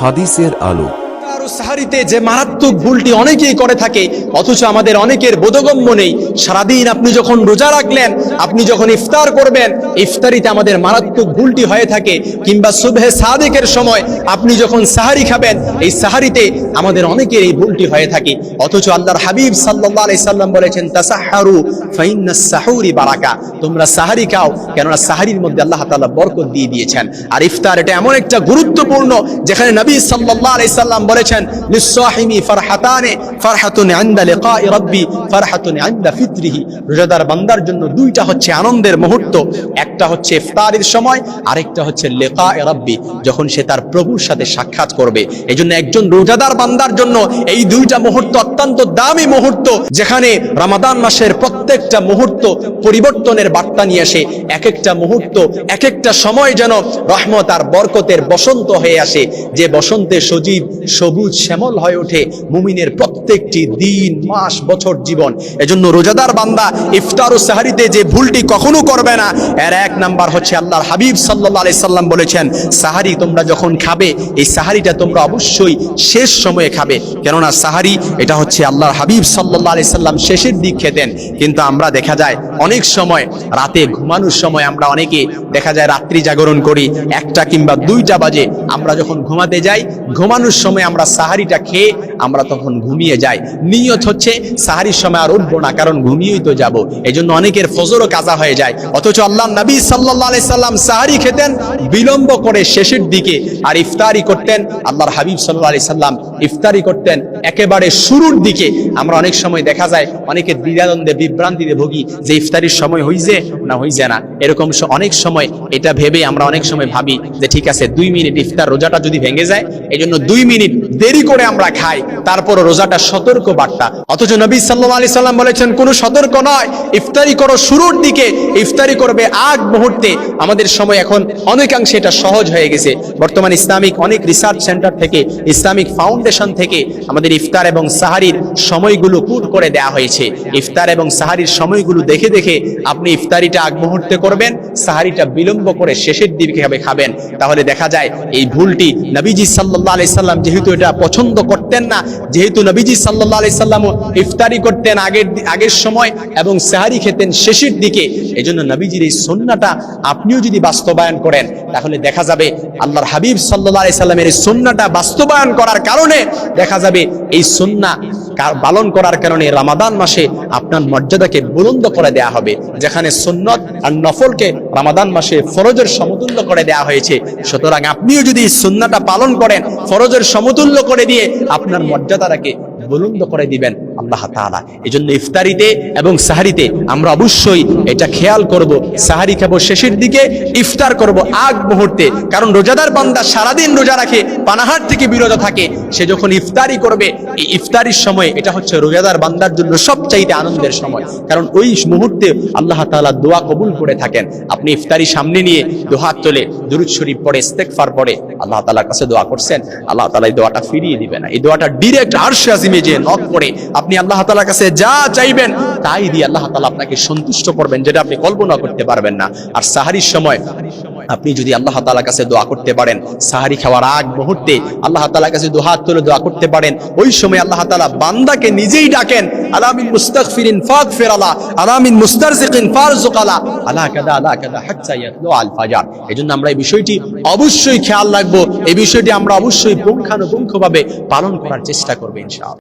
হাদিসের আলো। সাহারিতে যে মারাত্মক ভুলটি অনেকেই করে থাকে, অথচ আমাদের অনেকের বোধগম্য নেই। সারাদিন আপনি যখন রোজা রাখলেন, আপনি যখন ইফতার করবেন, ইফতারিতে আমাদের মারাত্মক ভুলটি হয়ে থাকে। কিংবা সময় আপনি যখন সাহারি খাবেন, এই সাহারিতে আমাদের অনেকের এই ভুলটি হয়ে থাকে। অথচ আল্লাহর হাবিব সাল্লাম বলেছেন, তাসাহারু বারাকা। তোমরা সাহারি খাও, কেননা সাহারির মধ্যে আল্লাহ তাআলা বরকত দিয়ে দিয়েছেন। আর ইফতার এটা এমন একটা গুরুত্বপূর্ণ, যেখানে নবী আলাইহি সাল্লাম বলেছেন লিসাহিমি ফারহাতানে, ফারহাতুন ইনদা লিকাই রাব্বি, ফারহাতুন ইনদা ফিতরিহি। রোজাদার বান্দার জন্য দুইটা হচ্ছে আনন্দের মুহূর্ত, একটা হচ্ছে ইফতারের সময়, আরেকটা হচ্ছে লিকাই রাব্বি, যখন সে তার প্রভুর সাথে সাক্ষাৎ করবে। এজন্য একজন রোজাদার বান্দার জন্য এই দুইটা মুহূর্ত অত্যন্ত দামি মুহূর্ত, যেখানে রমাদান মাসের প্রত্যেকটা মুহূর্ত পরিবর্তনের বার্তা নিয়ে আসে। এক একটা মুহূর্ত এক একটা সময় যেন রহমত আর বরকতের বসন্ত হয়ে আসে। যে বসন্তে সজীব, সবুজ শ্যামল হয়ে ওঠে মুমিনের প্রত্যেকটি দিন, মাস, বছর জীবন। এজন্য রোজাদার বান্দা ইফতার ও সাহারিতে যে ভুলটি কখনো করবে না, এর এক নাম্বার হচ্ছে আল্লাহর হাবিব সাল্লাল্লাহু আলাইহি সাল্লাম বলেছেন, সাহারি তোমরা যখন খাবে, এই সাহারিটা তোমরা অবশ্যই শেষ সময়ে খাবে। কেননা সাহারি, এটা হচ্ছে আল্লাহর হাবিব সাল্লাল্লাহু আলাইহি সাল্লাম শেষের দিক খেতেন। কিন্তু আমরা দেখা যায় অনেক সময় রাতে ঘুমানোর সময় আমরা অনেকে দেখা যায় রাত্রি জাগরণ করি, একটা কিংবা দুইটা বাজে, আমরা যখন ঘুমাতে যাই, ঘুমানোর সময় আমরা সাহারিটা খেয়ে আমরা তখন ঘুমিয়ে যাই। নিয়ত হচ্ছে সাহারির সময় আর উঠবো না, কারণ ঘুমিয়েই তো যাব। এই জন্য অনেকের ফজরও কাজা হয়ে যায়। অথচ আল্লাহ নবী সাল্লাল্লাহু আলাইহি সাল্লাম সাহারি খেতেন, বিলম্ব করে শেষের দিকে আর ইফতারি করতেন। আল্লাহর হাবিব সাল্লাল্লাহু আলাইহি সাল্লাম ইফতারি করতেন একেবারে শুরুর দিকে। আমরা অনেক সময় দেখা যায় অনেকে দ্বিধাদ্বন্দ্বে, বিভ্রান্তিতে ভুগি যে ইফতারির সময় হইছে না হইছে না। এরকম অনেক সময় এটা ভেবে আমরা অনেক সময় ভাবি যে ঠিক আছে, দুই মিনিট ইফতার রোজাটা যদি ভেঙে যায় এই জন্য দুই মিনিট দেরি করে আমরা খাই। তারপর রোজাটা সতর্ক বার্তা। অথচ নবী সাল্লাল্লাহু আলাইহি সাল্লাম বলেছেন, কোনো সতর্ক নয়। ইফতারি করো শুরুর দিকে, ইফতারি করবে আগ মুহূর্তে। আমাদের সময় এখন অনেকাংশে এটা সহজ হয়ে গেছে। বর্তমান ইসলামিক অনেক রিসার্চ সেন্টার থেকে, ইসলামিক ফাউন্ডেশন থেকে আমাদের ইফতার এবং সাহারির সময়গুলো কুট করে দেয়া হয়েছে। ইফতার এবং সাহারির সময়গুলো দেখে দেখে আপনি ইফতারিটা আগ মুহূর্তে করবেন, সাহারিটা বিলম্ব করে শেষের দিকে খাবে খাবেন। তাহলে দেখা যায়, এই ভুলটি নবীজি সাল্লাল্লাহু আলাইহি সাল্লাম যেহেতু এটা পছন্দ করতেন না যেহেতু নবীজি সাল্লাহ আলি সাল্লাম ইফতারি করতেন আগের আগের সময় এবং সাহারি খেতেন শেষের দিকে এই জন্য নবীজির এই সন্নাটা আপনিও যদি বাস্তবায়ন করেন, তাহলে দেখা যাবে আল্লাহর হাবিব সাল্লাহ আলি সাল্লামের এই সন্নাটা বাস্তবায়ন করার কারণে দেখা যাবে এই সুন্নাহ কার- পালন করার কারণে রামাদান মাসে আপনার মর্যাদাকে বুলন্দ করে দেয়া হবে। যেখানে সুন্নত আর নফলকে রামাদান মাসে ফরজের সমতুল্য করে দেয়া হয়েছে। সুতরাং আপনিও যদি সুন্নাটা পালন করেন, ফরজের সমতুল্য করে দিয়ে আপনার মর্যাদাটাকে বুলন্দ করে দিবেন। আল্লাহ তাআলা। এই জন্য ইফতারিতে এবং সাহারিতে আমরা অবশ্যই এটা খেয়াল করব। সাহারি খাব শেষের দিকে, ইফতার করব আগ মুহূর্তে। কারণ রোজাদার বান্দা সারাদিন রোজা রাখে, পানাহার থেকে বিরত থাকে। সে যখন ইফতারি করবে, এই ইফতারির সময় এটা হচ্ছে রোজাদার বান্দার জন্য সবচাইতে আনন্দের সময়। কারণ ওই মুহূর্তে আল্লাহ তাআলা দোয়া কবুল করে থাকেন। আপনি ইফতারি সামনে নিয়ে দোহাত তোলে দুরুদ শরীফ পড়ে, ইস্তেগফার পড়ে, আল্লাহ তাআলার কাছে দোয়া করছেন। আল্লাহ তাআলা এই দোয়াটা ফিরিয়ে দিবে না। এই দোয়াটা ডিরেক্ট আরশে আজিমে যে নক করে আপনি আল্লাহ তাআলার কাছে যা চাইবেন, তাই দিয়ে আল্লাহ তাআলা আপনাকে সন্তুষ্ট করবেন, যেটা আপনি কল্পনা করতে পারবেন না। আর সাহারির সময় আপনি যদি আল্লাহ তাআলার কাছে দোয়া করতে পারেন, সাহারি খাওয়ার আগ মুহূর্তে আল্লাহ তাআলার কাছে দুহাত তুলে দোয়া করতে পারেন, ওই সময় আল্লাহ তাআলা বান্দাকে নিজেই ডাকেন, আলামিন মুস্তাগফিরিন ফাগফির আলা, আলামিন মুস্তারজিকিন ফারজুক আলা আলা কাদা আলা কাদা হাত্তা ইয়াতলু আল ফাজার। এজন্য আমরা এই বিষয়টি অবশ্যই খেয়াল রাখব, এই বিষয়টি আমরা অবশ্যই পুঙ্খানুপুঙ্খভাবে পালন করার চেষ্টা করব ইনশাআল্লাহ।